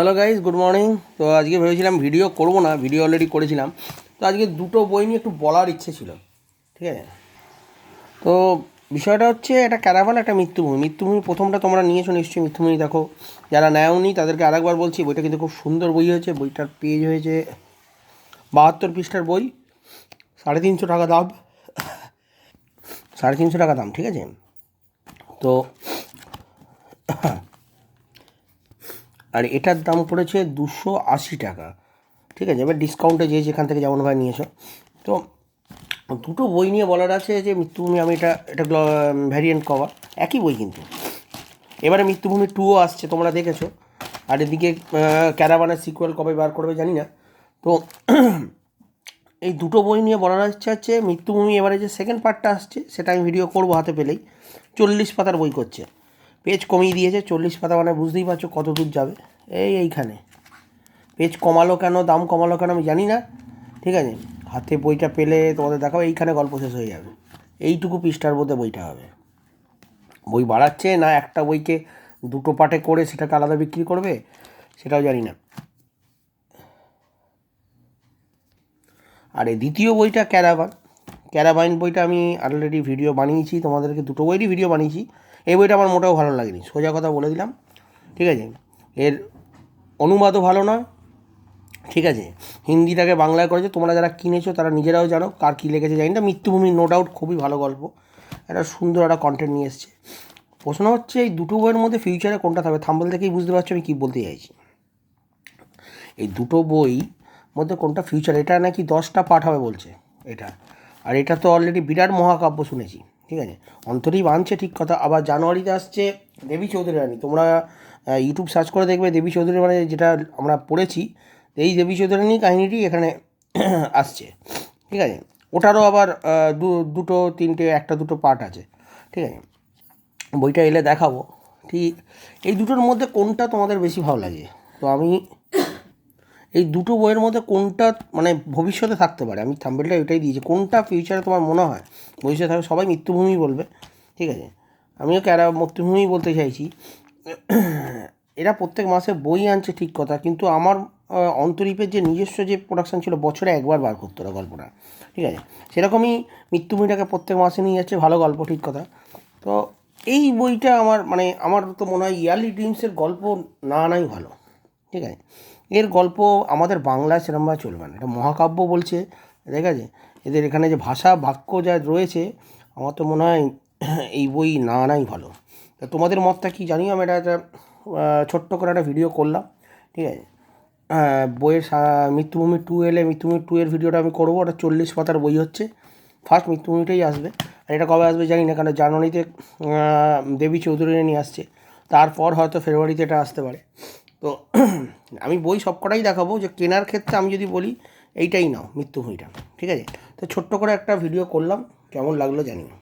Hello guys good morning তো আজকে ভেবেছিলাম ভিডিও করব না ভিডিও অলরেডি করেছিলাম। তো আজকে দুটো বই নিয়ে একটু বলার ইচ্ছে ছিল, ঠিক আছে? তো বিষয়টা হচ্ছে একটা ক্যারাভান একটা মৃত্যুভূমি। মৃত্যুভূমি প্রথমটা তোমরা নিয়েছো নিশ্চয়ই, মৃত্যুভূমি দেখো। যারা নেওনি, তাদেরকে আরেকবার বলছি, বইটা কিন্তু খুব সুন্দর বই হয়েছে। বইটার পেজ হয়েছে বাহাত্তর পৃষ্ঠার বই। সাড়ে তিনশো টাকা দাম। সাড়ে তিনশো টাকা দাম, ঠিক আছে? তো আর এটার দাম পড়েছে দুশো আশি টাকা। ঠিক আছে? এবার ডিসকাউন্টে যে যেখান থেকে যেমনভাবে নিয়েছো। তো দুটো বই নিয়ে বলার আছে যে মৃত্যুভূমি, আমি এটা এটা ভ্যারিয়েন্ট কভার একই বই কিন্তু। এবারে মৃত্যুভূমি টুও আসছে, তোমরা দেখেছ। আর এদিকে ক্যারাবানের সিকুয়েল কবে বার করবে জানি না। তো এই দুটো বই নিয়ে বলার ইচ্ছা হচ্ছে মৃত্যুভূমি, এবারে যে সেকেন্ড পার্টটা আসছে, সেটা আমি ভিডিও করব হাতে পেলেই। চল্লিশ পাতার বই করছে। পেজ কমিয়ে দিয়েছে, চল্লিশ পাতা মানে বুঝতেই পারছ কত দূর যাবে। এই এইখানে। পেজ কমালো কেন, দাম কমালো কেন আমি জানি না। ঠিক আছে? হাতে বইটা পেলে তোমাদের দেখাবো, এইখানে গল্প শেষ হয়ে যাবে। এইটুকু পৃষ্ঠার মধ্যে বইটা হবে। বই বাড়াচ্ছে না একটা বইকে দুটো পার্টে করে সেটাকে আলাদা বিক্রি করবে? সেটাও জানি না। আর এই দ্বিতীয় বইটা ক্যারাবান ক্যারাবাইন বইটা আমি অলরেডি ভিডিও বানিয়েছি, তোমাদেরকে দুটো বইরই ভিডিও বানিয়েছি। এই বইটা আমার মোটেও ভালো লাগেনি, সোজা কথা বলে দিলাম, ঠিক আছে? এর অনুবাদও ভালো নয়, ঠিক আছে? হিন্দিটাকে বাংলায় করেছে, তোমরা যারা কিনেছো তারা নিজেরাও জানো কার কী লেগেছে, জানি না। মৃত্যুভূমি নো ডাউট খুবই ভালো গল্প। একটা সুন্দর একটা কন্টেন্ট নিয়ে এসছে। প্রশ্ন হচ্ছে, এই দুটো বইয়ের মধ্যে ফিউচারে কোনটা থাকবে? থাম্বল থেকেই বুঝতে পারছ আমি কী বলতে চাইছি। এই দুটো বই মধ্যে কোনটা ফিউচার এটা নাকি দশটা পাঠ হবে বলছে, এটা। আর এটা তো অলরেডি বিরাট মহাকাব্য শুনেছি। ঠিক আছে? অন্তরীপ আনছে ঠিক কথা। আবার জানুয়ারিতে আসছে দেবী চৌধুরী রানী। তোমরা ইউটিউব সার্চ করে দেখবে দেবী চৌধুরী মানে যেটা আমরা পড়েছি, এই দেবী চৌধুরী রানী কাহিনীটি এখানে আসছে। ঠিক আছে? ওটারও আবার দুটো, তিনটে, একটা, দুটো পার্ট আছে। ঠিক আছে? বইটা এলে দেখাবো। ঠিক, এই দুটোর মধ্যে কোনটা তোমাদের বেশি ভালো লাগে? তো আমি এই দুটো বইয়ের মধ্যে কোনটা মানে ভবিষ্যতে থাকতে পারে, আমি থাম্বেলটা এটাই দিয়েছি, কোনটা ফিউচারে তোমার মনে হয়? ভবিষ্যতে থাকবে, সবাই মৃত্যুভূমি বলবে, ঠিক আছে? আমিও ক্যারা মৃত্যুভূমি বলতে চাইছি, এরা প্রত্যেক মাসে বই আনছে ঠিক কথা, কিন্তু আমার অন্তরীপের যে নিজস্ব যে প্রোডাকশান ছিল, বছরে একবার বার করতো ওরা গল্পটা, ঠিক আছে? সেরকমই মৃত্যুভূমিটাকে প্রত্যেক মাসে নিয়ে যাচ্ছে, ভালো গল্প, ঠিক কথা? তো এই বইটা আমার মানে আমার তো মনে হয় ইয়ারলি ড্রিমসের গল্প না নাই ভালো। ঠিক আছে? এর গল্প আমাদের বাংলায় সেরকমভাবে চলবে না। এটা মহাকাব্য বলছে, ঠিক আছে? এদের এখানে যে ভাষা, বাক্য যা রয়েছে, আমার তো মনে হয় এই বই না নাই ভালো। তা তোমাদের মতটা কি জানিও? আমি এটা একটা ছোট্ট করে একটা ভিডিও করলাম, ঠিক আছে? বইয়ের মৃত্যুভূমি টু এলে মৃত্যুভূমি টু এর ভিডিওটা আমি করব। ওটা চল্লিশ পাতার বই হচ্ছে। ফার্স্ট মৃত্যুভূমিটাই আসবে। আর এটা কবে আসবে জানি না, কারণ জানুয়ারিতে দেবী চৌধুরী নিয়ে আসছে। তারপর হয়তো ফেব্রুয়ারিতে এটা আসতে পারে। তো আমি বই সবকটাই দেখাবো যে কেনার ক্ষেত্রে আমি যদি বলি, এইটাই নাও, মৃত্যুভূমিটা, ঠিক আছে? তো ছোট্ট করে একটা ভিডিও করলাম, কেমন লাগল জানি না